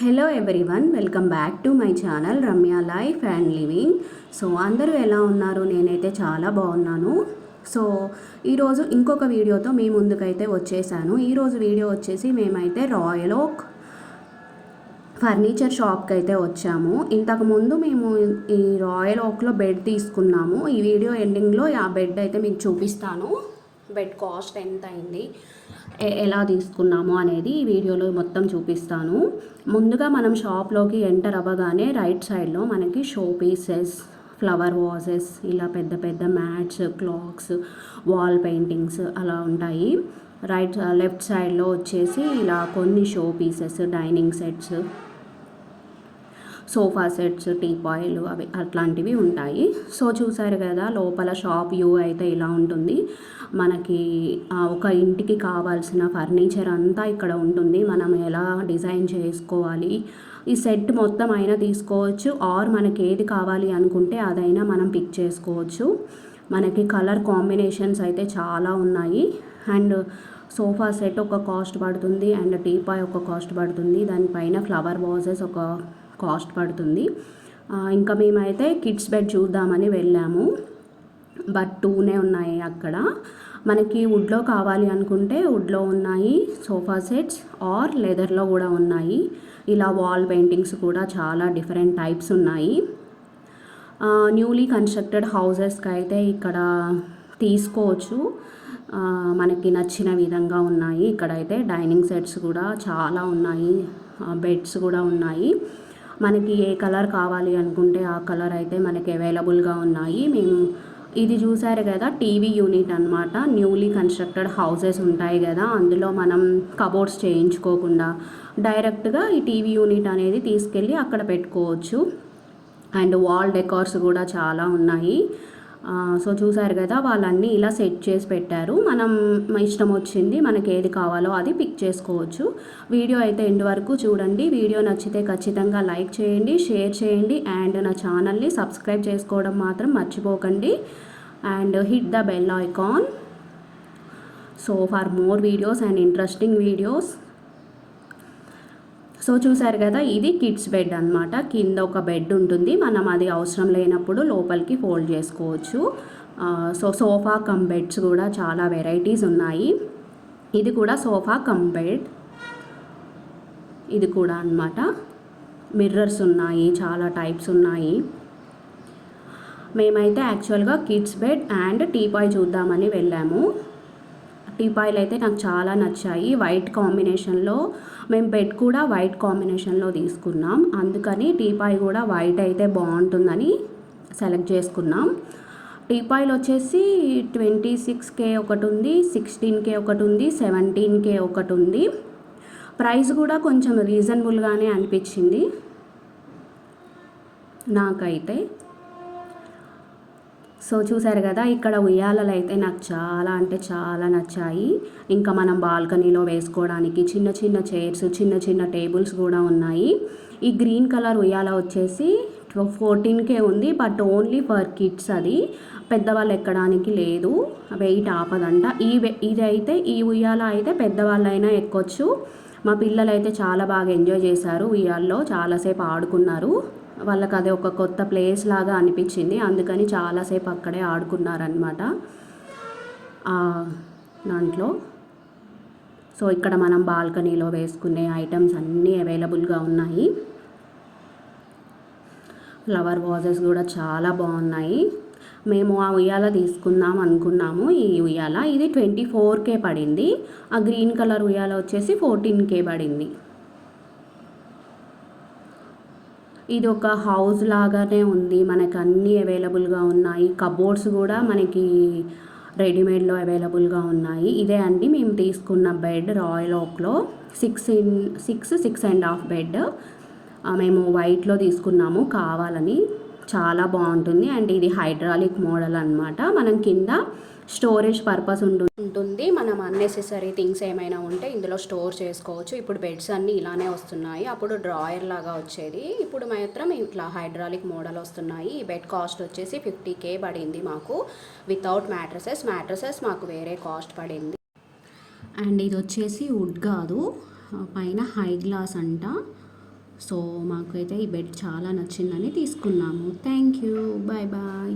Hello everyone welcome back to my channel Ramya life and living so అందరూ ఎలా ఉన్నారు? నేనైతే చాలా బాగున్నాను. సో ఈరోజు ఇంకొక వీడియోతో మీ ముందుకైతే వచ్చేసాను. ఈరోజు వీడియో వచ్చేసి మేమైతే రాయల్ ఓక్ ఫర్నిచర్ షాప్కి అయితే వచ్చాము ఇంతకుముందు మేము ఈ రాయల్ ఓక్లో బెడ్ తీసుకున్నాము. ఈ వీడియో ఎండింగ్లో ఆ బెడ్ అయితే మీకు చూపిస్తాను. బెడ్ కాస్ట్ ఎంత అయింది? ఎలా తీసుకున్నాము అనేది ఈ వీడియోలో మొత్తం చూపిస్తాను. ముందుగా మనం షాప్లోకి ఎంటర్ అవ్వగానే రైట్ సైడ్లో మనకి షో పీసెస్ ఫ్లవర్ వాజెస్ ఇలా పెద్ద పెద్ద మ్యాట్స్ క్లాక్స్ వాల్ పెయింటింగ్స్ అలా ఉంటాయి. రైట్ లెఫ్ట్ సైడ్లో వచ్చేసి ఇలా కొన్ని show pieces dining sets sofa sets tea పాయిలు అవి అట్లాంటివి ఉంటాయి. సో చూసారు కదా లోపల షాప్ వ్యూ అయితే ఇలా ఉంటుంది. మనకి ఒక ఇంటికి కావాల్సిన ఫర్నిచర్ అంతా ఇక్కడ ఉంటుంది. మనం ఎలా డిజైన్ చేసుకోవాలి? ఈ సెట్ మొత్తం అయినా తీసుకోవచ్చు. ఆర్ మనకి ఏది కావాలి అనుకుంటే అదైనా మనం పిక్ చేసుకోవచ్చు. మనకి కలర్ కాంబినేషన్స్ అయితే చాలా ఉన్నాయి. అండ్ సోఫా సెట్ ఒక కాస్ట్ పడుతుంది. అండ్ టీపాయ్ ఒక కాస్ట్ పడుతుంది. దానిపైన ఫ్లవర్ వాజెస్ ఒక కాస్ట్ పడుతుంది. ఇంకా మేమైతే కిడ్స్ బెడ్ చూద్దామని వెళ్ళాము. బట్ టూనే ఉన్నాయి అక్కడ. మనకి వుడ్లో కావాలి అనుకుంటే వుడ్లో ఉన్నాయి సోఫా సెట్స్ ఆర్ లెదర్లో కూడా ఉన్నాయి. ఇలా వాల్ పెయింటింగ్స్ కూడా చాలా డిఫరెంట్ టైప్స్ ఉన్నాయి. న్యూలీ కన్స్ట్రక్టెడ్ హౌజెస్కి అయితే ఇక్కడ తీసుకోవచ్చు. మనకి నచ్చిన విధంగా ఉన్నాయి. ఇక్కడైతే డైనింగ్ సెట్స్ కూడా చాలా ఉన్నాయి. బెడ్స్ కూడా ఉన్నాయి. మనకి ఏ కలర్ కావాలి అనుకుంటే ఆ కలర్ అయితే మనకి అవైలబుల్గా ఉన్నాయి. మేము ఇది చూసారు కదా టీవీ యూనిట్ అన్నమాట. న్యూలీ కన్స్ట్రక్టెడ్ హౌసెస్ ఉంటాయి కదా అందులో మనం కబోర్డ్స్ చేయించుకోకుండా డైరెక్ట్గా ఈ టీవీ యూనిట్ అనేది తీసుకెళ్ళి అక్కడ పెట్టుకోవచ్చు. అండ్ వాల్ డెకార్స్ కూడా చాలా ఉన్నాయి. సో చూసారు కదా వాళ్ళన్నీ ఇలా సెట్ చేసి పెట్టారు. మనం ఇష్టం వచ్చింది మనకి ఏది కావాలో అది పిక్ చేసుకోవచ్చు. వీడియో అయితే ఎండ్ వరకు చూడండి. వీడియో నచ్చితే ఖచ్చితంగా లైక్ చేయండి షేర్ చేయండి అండ్ నా ఛానల్ని సబ్స్క్రైబ్ చేసుకోవడం మాత్రం మర్చిపోకండి. And hit the bell icon. So for more videos and interesting videos. So చూసారు కదా ఇది కిడ్స్ బెడ్ అన్నమాట. కింద ఒక బెడ్ ఉంటుంది. మనం అది అవసరం లేనప్పుడు లోపలికి ఫోల్డ్ చేసుకోవచ్చు. సో సోఫా కమ్ బెడ్స్ కూడా చాలా వెరైటీస్ ఉన్నాయి. ఇది కూడా సోఫా కమ్ బెడ్. ఇది కూడా అన్నమాట. మిర్రర్స్ ఉన్నాయి చాలా టైప్స్ ఉన్నాయి. మేమైతే యాక్చువల్గా కిడ్స్ బెడ్ అండ్ టీపాయ్ చూద్దామని వెళ్ళాము. టీపాయిలు అయితే నాకు చాలా నచ్చాయి. వైట్ కాంబినేషన్లో మేము బెడ్ కూడా వైట్ కాంబినేషన్లో తీసుకున్నాం. అందుకని టీపాయ్ కూడా వైట్ అయితే బాగుంటుందని సెలెక్ట్ చేసుకున్నాం. టీపాయిలు వచ్చేసి ట్వంటీ సిక్స్ కే ఒకటి ఉంది సిక్స్టీన్ కే ఒకటి ఉంది సెవెంటీన్ కే ఒకటి ఉంది. ప్రైస్ కూడా కొంచెం రీజనబుల్గానే అనిపించింది. నాకైతే సో చూసారు కదా ఇక్కడ ఉయ్యాలలు అయితే నాకు చాలా అంటే చాలా నచ్చాయి. ఇంకా మనం బాల్కనీలో వేసుకోవడానికి చిన్న చిన్న చైర్స్ చిన్న చిన్న టేబుల్స్ కూడా ఉన్నాయి. ఈ గ్రీన్ కలర్ ఉయ్యాల వచ్చేసి ఫోర్టీన్కే ఉంది బట్ ఓన్లీ ఫర్ కిడ్స్ అది. పెద్దవాళ్ళు ఎక్కడానికి లేదు వెయిట్ ఆపదంట. ఈ ఇదైతే ఈ ఉయ్యాల అయితే పెద్దవాళ్ళైనా ఎక్కొచ్చు. మా పిల్లలు అయితే చాలా బాగా ఎంజాయ్ చేశారు ఉయ్యాల్లో చాలాసేపు ఆడుకున్నారు. వాళ్ళకి అది ఒక కొత్త ప్లేస్ లాగా అనిపించింది. అందుకని చాలాసేపు అక్కడే ఆడుకున్నారనమాట దాంట్లో. సో ఇక్కడ మనం బాల్కనీలో వేసుకునే ఐటమ్స్ అన్నీ అవైలబుల్గా ఉన్నాయి. ఫ్లవర్ వాజెస్ కూడా చాలా బాగున్నాయి. మేము ఆ ఉయ్యాల తీసుకుందాం అనుకున్నాము. ఈ ఉయ్యాల ఇది ట్వంటీ ఫోర్కే పడింది. ఆ గ్రీన్ కలర్ ఉయ్యాల వచ్చేసి ఫోర్టీన్కే పడింది. ఇది ఒక హౌస్ లాగానే ఉంది. మనకు అన్నీ అవైలబుల్గా ఉన్నాయి. కబోర్డ్స్ కూడా మనకి రెడీమేడ్లో అవైలబుల్గా ఉన్నాయి. ఇదే అండి మేము తీసుకున్న bed royal ఓక్లో. Six in six six and half bed. మేము వైట్లో తీసుకున్నాము. కావాలని. చాలా బాగుంటుంది. అండ్ ఇది హైడ్రాలిక్ మోడల్ అన్నమాట. మనం కింద స్టోరేజ్ పర్పస్ ఉంటుంది. మనం అన్నెసెసరీ థింగ్స్ ఏమైనా ఉంటే ఇందులో స్టోర్ చేసుకోవచ్చు. ఇప్పుడు బెడ్స్ అన్నీ ఇలానే వస్తున్నాయి. అప్పుడు డ్రాయర్ లాగా వచ్చేది. ఇప్పుడు మాత్రం ఇట్లా హైడ్రాలిక్ మోడల్ వస్తున్నాయి. ఈ బెడ్ కాస్ట్ వచ్చేసి ఫిఫ్టీ కే పడింది మాకు. Without mattresses. మ్యాట్రసెస్ మాకు వేరే కాస్ట్ పడింది. అండ్ ఇది వచ్చేసి వుడ్ కాదు. పైన హై గ్లాస్ అంట. సో మాకైతే ఈ బెడ్ చాలా నచ్చిందని తీసుకున్నాము. Thank you. Bye bye